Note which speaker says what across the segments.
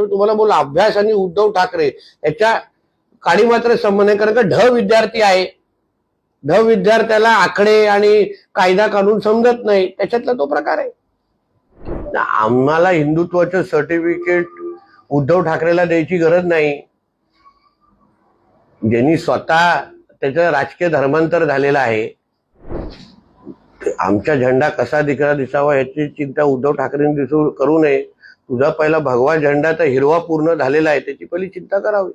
Speaker 1: मी तुम्हाला बोल अभ्यास आणि उद्धव ठाकरे याच्या काडी मात्र संबंध आहे कारण का ढ विद्यार्थी आहे. ढ विद्यार्थ्याला आकडे आणि कायदा कानून समजत नाही. त्याच्यातला तो प्रकार आहे. आम्हाला हिंदुत्वाचं सर्टिफिकेट उद्धव ठाकरेला द्यायची गरज नाही. ज्यांनी स्वतः त्याचं राजकीय धर्मांतर झालेलं आहे. आमचा झेंडा कसा दिखरा दिसावा याची चिंता उद्धव ठाकरेंनी दिसू करू नये. तुझा पहिला भगवा झेंडा तर हिरवा पूर्ण झालेला आहे त्याची पहिली चिंता करावी.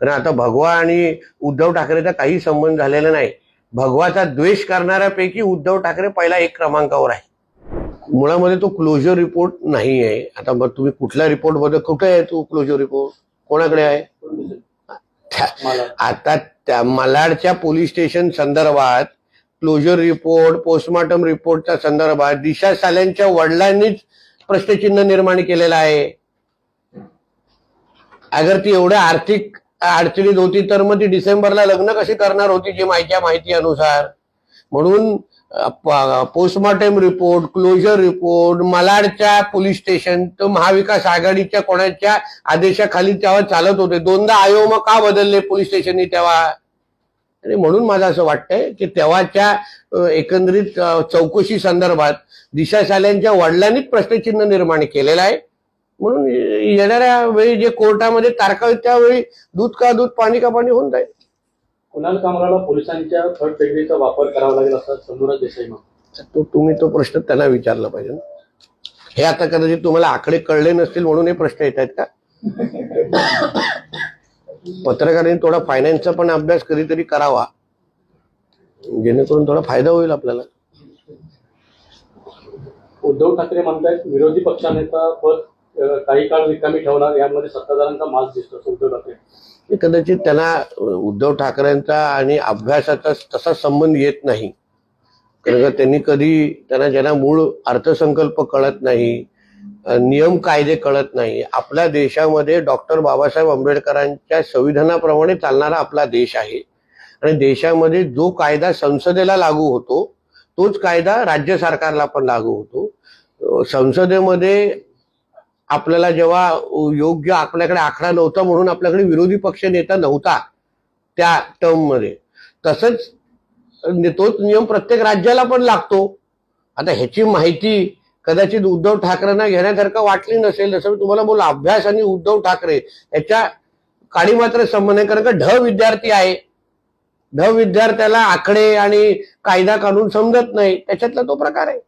Speaker 1: कारण आता भगवा आणि उद्धव ठाकरेचा काही संबंध झालेला नाही. भगवाचा द्वेष करणाऱ्यापैकी उद्धव ठाकरे पहिला एक क्रमांकावर आहे. मुळामध्ये तो क्लोजर रिपोर्ट नाही आहे. आता मग तुम्ही कुठल्या रिपोर्टमध्ये कुठे आहे तू क्लोजर रिपोर्ट कोणाकडे आहे? आता त्या मलाडच्या पोलीस स्टेशन संदर्भात क्लोजर रिपोर्ट पोस्टमॉर्टम रिपोर्टच्या संदर्भात दिशा साल्यांच्या वडिलांनीच प्रश्नचिन्ह निर्माण केलेलं आहे. अगर ती एवढ्या आर्थिक अडचणीत होती तर मग ती डिसेंबरला लग्न कशी करणार होती जी माहिती माहिती अनुसार म्हणून पोस्टमॉर्टम रिपोर्ट क्लोजर रिपोर्ट मलाडच्या पोलीस स्टेशन तर महाविकास आघाडीच्या कोणाच्या आदेशाखाली तेव्हा चालत होते. दोनदा आयोग मग का बदलले पोलीस स्टेशननी तेव्हा? आणि म्हणून मला असं वाटतंय की तेव्हाच्या एकंदरीत चौकशी संदर्भात दिशा साल्यांच्या वडिलांनीच प्रश्नचिन्ह निर्माण केलेलं आहे. म्हणून येणाऱ्या वेळी जे कोर्टामध्ये तारखा त्यावेळी दूध का दूध पाणी का पाणी होऊन जाईल.
Speaker 2: कुणाल कामराला पोलिसांच्या थर्ड डिग्रीचा वापर करावा लागेल असं संदूराज देसाई
Speaker 1: तो तुम्ही तो प्रश्न त्यांना विचारला पाहिजे ना. हे आता कदाचित तुम्हाला आकडे कळले नसतील म्हणून हे प्रश्न येत आहेत का? पत्रकारांनी थोडा फायनान्सचा पण अभ्यास कधीतरी करावा. जेणेकरून थोडा फायदा होईल आपल्याला.
Speaker 2: उद्धव ठाकरे म्हणतायत विरोधी पक्षनेता पद काही काळ रिकामी ठेवणार यामध्ये सत्ताधाऱ्यांचा मास दिसतो उद्धव ठाकरे
Speaker 1: कदाचित त्यांना उद्धव ठाकरेंचा आणि अभ्यासाचा तसा संबंध येत नाही. कारण त्यांनी कधी त्यांना ज्यांना मूळ अर्थसंकल्प कळत नाही नियम कायदे कळत नाही. आपल्या देशामध्ये डॉक्टर बाबासाहेब आंबेडकरांच्या संविधानाप्रमाणे चालणारा आपला देश आहे. आणि देशामध्ये जो कायदा संसदेला लागू होतो तोच कायदा राज्य सरकारला पण लागू होतो. संसदेमध्ये आपल्याला जेव्हा योग्य आपल्याकडे आकडा नव्हता म्हणून आपल्याकडे विरोधी पक्ष नेता नव्हता त्या टर्ममध्ये. तसंच तोच नियम प्रत्येक राज्याला पण लागतो. आता ह्याची माहिती कदाचित उद्धव ठाकरेंना घेण्यासारखं वाटली नसेल जसं मी तुम्हाला बोल अभ्यास आणि उद्धव ठाकरे याच्या काळी मात्र संबंध कारण का ढ विद्यार्थी आहे. ढ विद्यार्थ्याला आकडे आणि कायदा कानून समजत नाही त्याच्यातला तो प्रकार आहे.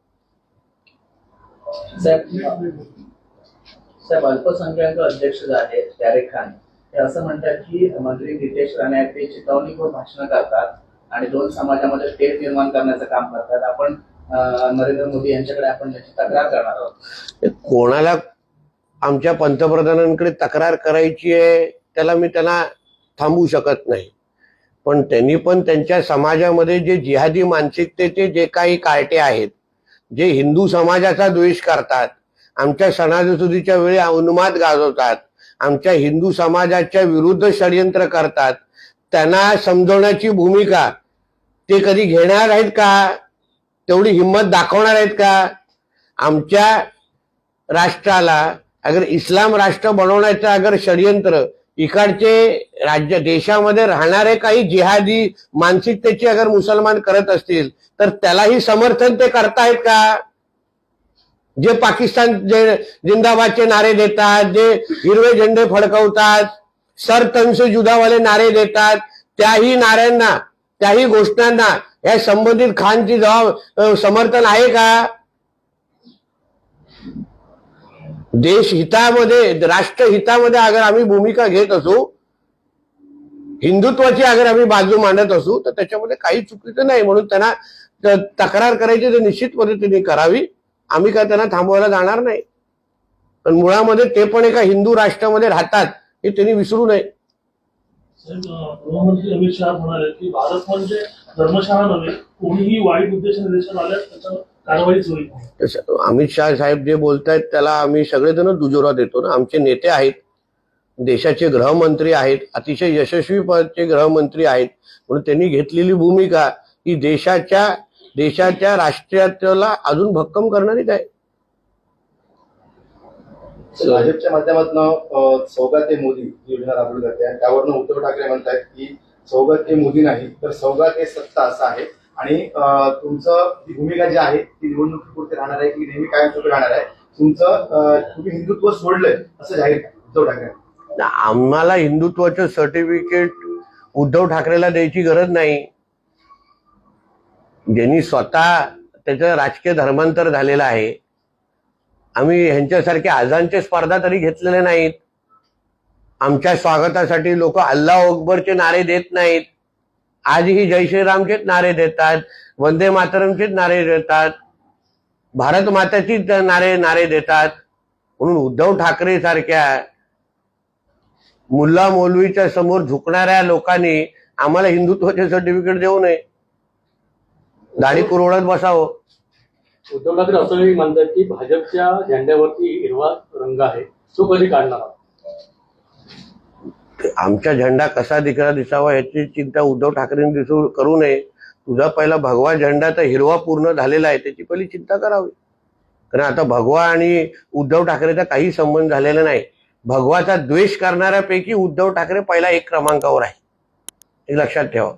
Speaker 3: साहेब अल्पसंख्याक अध्यक्ष झाले त्यारे खान ते असं म्हणतात की मंत्री नितेश राणे आहेत ते चितवणीवर भाषण करतात आणि दोन समाजामध्ये स्टेट निर्माण करण्याचं काम करतात. आपण नरेंद्र मोदी यांच्याकडे आपण याची तक्रार करणार आहोत.
Speaker 1: कोणाला आमच्या पंतप्रधानांकडे तक्रार करायची आहे त्याला मी त्यांना थांबवू शकत नाही. पण त्यांनी पण त्यांच्या समाजामध्ये जे जिहादी मानसिकतेचे जे काही कार्टे आहेत जे हिंदू समाजाचा द्वेष करतात आमच्या सणासुदीच्या वेळी उन्माद गाजवतात आमच्या हिंदू समाजाच्या विरुद्ध षडयंत्र करतात त्यांना समजवण्याची भूमिका ते कधी घेणार आहेत का? तेवढी हिंमत दाखवणार आहेत का? आमच्या राष्ट्राला अगर इस्लाम राष्ट्र बनवण्याचं अगर षडयंत्र इकडचे राज्य देशामध्ये राहणारे काही जिहादी मानसिकतेची अगर मुसलमान करत असतील तर त्यालाही समर्थन ते करतायत का? जे पाकिस्तान जे जिंदाबादचे नारे देतात जे हिरवे झेंडे फडकवतात सर तनसे जुदावाले नारे देतात त्याही नाऱ्यांना त्याही घोषणांना या संबंधित खानची जबाब समर्थन आहे का? देश हितामध्ये राष्ट्र हितामध्ये अगर आम्ही भूमिका घेत असू हिंदुत्वाची अगर आम्ही बाजू मांडत असू तर त्याच्यामध्ये काही चुकीचं नाही. म्हणून त्यांना तक्रार करायची तर निश्चित पद्धतीने करावी. आम्ही काय त्यांना थांबवायला जाणार नाही. पण मुळामध्ये ते पण एका हिंदू राष्ट्रामध्ये राहतात हे त्यांनी विसरू नये.
Speaker 4: Uh, गृहमंत्री अमित शहा म्हणाले की भारत म्हणजे धर्मशाळा नव्हे कोणीही वाईट उद्देशाने देशात आल्यास त्याच्यावर
Speaker 1: अमित शहा साहेब जे बोलतायत त्याला आम्ही सगळेजण दुजोरा देतो ना. आमचे नेते आहेत देशाचे गृहमंत्री आहेत अतिशय यशस्वी पदचे गृहमंत्री आहेत. म्हणून त्यांनी घेतलेली भूमिका ही देशाच्या देशाच्या राष्ट्रीयत्वाला अजून भक्कम करणारीच आहे.
Speaker 5: भाजपच्या माध्यमातून सौगात ते मोदी ही योजना राबवली जाते. आणि त्यावरनं उद्धव ठाकरे म्हणतात की सौगात ते मोदी नाही तर सौगात ते सत्ता असं आहे. आणि तुमचं ही भूमिका जी आहे ती निवडणुकीपुरती राहणार आहे की नेहमी कायमस्वरूपी राहणार आहे? तुमचं तुम्ही हिंदुत्व सोडलंय असं जाहीर उद्धव ठाकरे.
Speaker 1: आम्हाला हिंदुत्वाचं सर्टिफिकेट उद्धव ठाकरेला द्यायची गरज नाही. ज्यांनी स्वतः त्याचं राजकीय धर्मांतर झालेलं आहे आम्ही ह्यांच्यासारखे आजांचे स्पर्धा तरी घेतलेले नाहीत. आमच्या स्वागतासाठी लोक अल्लाह अकबरचे नारे देत नाहीत. आजही जय श्रीरामचेच नारे देतात वंदे मातरमचेच नारे देतात भारत माताचीच नारे नारे देतात. म्हणून उद्धव ठाकरे सारख्या मुल्ला मौलवीच्या समोर झुकणाऱ्या लोकांनी आम्हाला हिंदुत्वाचे सर्टिफिकेट देऊ नये. दाढी कुरवडत बसावं.
Speaker 2: उद्धव ठाकरे असंही म्हणतात की भाजपच्या झेंड्यावरती हिरवा रंग आहे. तो कधी काढणार?
Speaker 1: आमचा झेंडा कसा दिखरा दिसावा याची चिंता उद्धव ठाकरेंनी दिसू करू नये. तुझा पहिला भगवा झेंडा तर हिरवा पूर्ण झालेला आहे त्याची पहिली चिंता करावी. कारण आता भगवा आणि उद्धव ठाकरेचा काही संबंध झालेला नाही. भगवाचा द्वेष करणाऱ्यापैकी उद्धव ठाकरे पहिला एक क्रमांकावर आहे. हे लक्षात ठेवा.